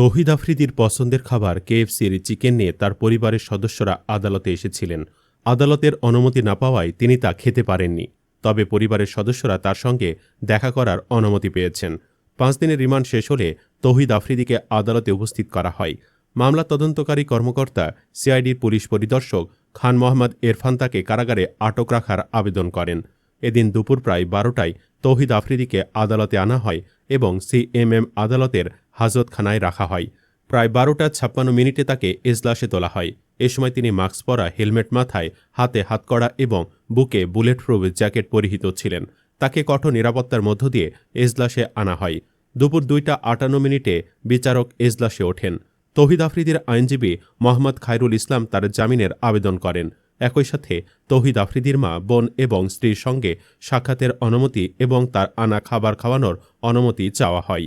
তৌহিদ আফ্রিদির পছন্দের খাবার কেএফসির চিকেন নিয়ে তার পরিবারের সদস্যরা আদালতে এসেছিলেন। আদালতের অনুমতি না পাওয়ায় তিনি তা খেতে পারেননি। তবে পরিবারের সদস্যরা তার সঙ্গে দেখা করার অনুমতি পেয়েছেন। পাঁচ দিনের রিমান্ড শেষ হলে তৌহিদ আফ্রিদিকে আদালতে উপস্থিত করা হয়। মামলা তদন্তকারী কর্মকর্তা, সিআইডির পুলিশ পরিদর্শক খান মোহাম্মদ এরফান তাকে কারাগারে আটক রাখার আবেদন করেন। এদিন দুপুর প্রায় বারোটায় তৌহিদ আফ্রিদিকে আদালতে আনা হয় এবং সিএমএম আদালতের হাজতখানায় রাখা হয়। প্রায় বারোটা ছাপ্পান্ন মিনিটে তাকে এজলাসে তোলা হয়। এ সময় তিনি মাস্ক পরা, হেলমেট মাথায়, হাতে হাতকড়া এবং বুকে বুলেট প্রুফ জ্যাকেট পরিহিত ছিলেন। তাকে কঠোর নিরাপত্তার মধ্য দিয়ে এজলাসে আনা হয়। দুপুর দুইটা আটান্ন মিনিটে বিচারক এজলাসে ওঠেন। তৌহিদ আফ্রিদির আইনজীবী মোহাম্মদ খায়রুল ইসলাম তার জামিনের আবেদন করেন। একই সাথে তৌহিদ আফ্রিদির মা, বোন এবং স্ত্রীর সঙ্গে সাক্ষাতের অনুমতি এবং তার আনা খাবার খাওয়ানোর অনুমতি চাওয়া হয়।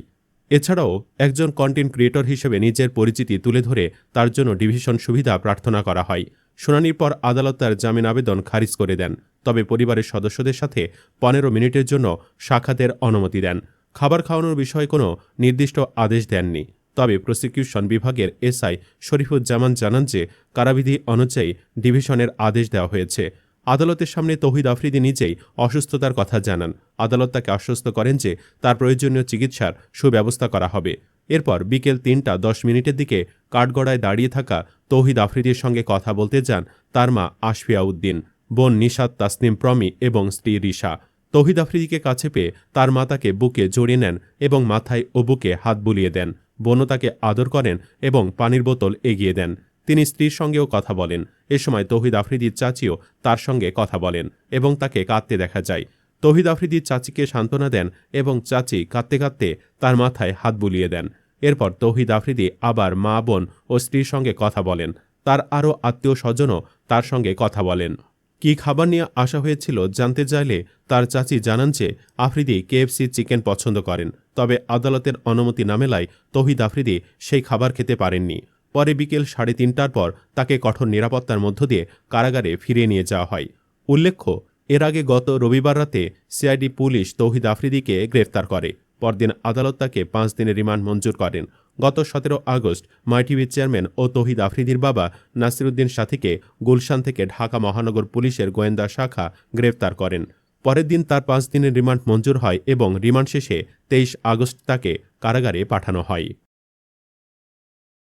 এছাড়াও একজন কন্টেন্ট ক্রিয়েটর হিসেবে নিজের পরিচিতি তুলে ধরে তার জন্য ডিভিশন সুবিধা প্রার্থনা করা হয়। শুনানির পর আদালত তার জামিন আবেদন খারিজ করে দেন, তবে পরিবারের সদস্যদের সাথে পনেরো মিনিটের জন্য সাক্ষাতের অনুমতি দেন। খাবার খাওয়ানোর বিষয়ে কোনো নির্দিষ্ট আদেশ দেননি। তবে প্রসিকিউশন বিভাগের এসআই শরীফুজ্জামান জানান যে কারাবিধি অনুযায়ী ডিভিশনের আদেশ দেওয়া হয়েছে। আদালতের সামনে তৌহিদ আফ্রিদি নিজেই অসুস্থতার কথা জানান। আদালত তাকে আশ্বস্ত করেন যে তার প্রয়োজনীয় চিকিৎসার সুব্যবস্থা করা হবে। এরপর বিকেল তিনটা দশ মিনিটের দিকে কাঠগড়ায় দাঁড়িয়ে থাকা তৌহিদ আফ্রিদির সঙ্গে কথা বলতে যান তার মা আশফিয়া উদ্দিন, বোন নিশাদ তাসনিম প্রমি এবং স্ত্রী রিশা। তৌহিদ আফ্রিদিকে কাছে পেয়ে তার মা তাকে বুকে জড়িয়ে নেন এবং মাথায় ও বুকে হাত বুলিয়ে দেন। বোনও তাকে আদর করেন এবং পানির বোতল এগিয়ে দেন। তিনি স্ত্রীর সঙ্গেও কথা বলেন। এ সময় তৌহিদ আফ্রিদির চাচিও তার সঙ্গে কথা বলেন এবং তাকে কাঁদতে দেখা যায়। তৌহিদ আফ্রিদির চাচিকে সান্ত্বনা দেন এবং চাচি কাঁদতে কাঁদতে তার মাথায় হাত বুলিয়ে দেন। এরপর তৌহিদ আফ্রিদি আবার মা, বোন ও স্ত্রীর সঙ্গে কথা বলেন। তার আরও আত্মীয় স্বজনও তার সঙ্গে কথা বলেন। কি খাবার নিয়ে আসা হয়েছিল জানতে চাইলে তার চাচি জানান যে আফ্রিদি কেএফসি চিকেন পছন্দ করেন। তবে আদালতের অনুমতি না মেলায় তৌহিদ আফ্রিদি সেই খাবার খেতে পারেননি। পরে বিকেল সাড়ে তিনটার পর তাকে কঠোর নিরাপত্তার মধ্য দিয়ে কারাগারে ফিরিয়ে নিয়ে যাওয়া হয়। উল্লেখ্য, এর আগে গত রবিবার রাতে সিআইডি পুলিশ তৌহিদ আফ্রিদিকে গ্রেফতার করে। পরদিন আদালত তাকে পাঁচ দিনের রিমান্ড মঞ্জুর করেন। গত সতেরো আগস্ট মাইটিভির চেয়ারম্যান ও তৌহিদ আফ্রিদির বাবা নাসিরুদ্দিন সাথীকে গুলশান থেকে ঢাকা মহানগর পুলিশের গোয়েন্দা শাখা গ্রেফতার করেন। পরের দিন তার পাঁচ দিনের রিমান্ড মঞ্জুর হয় এবং রিমান্ড শেষে তেইশ আগস্ট তাকে কারাগারে পাঠানো হয়।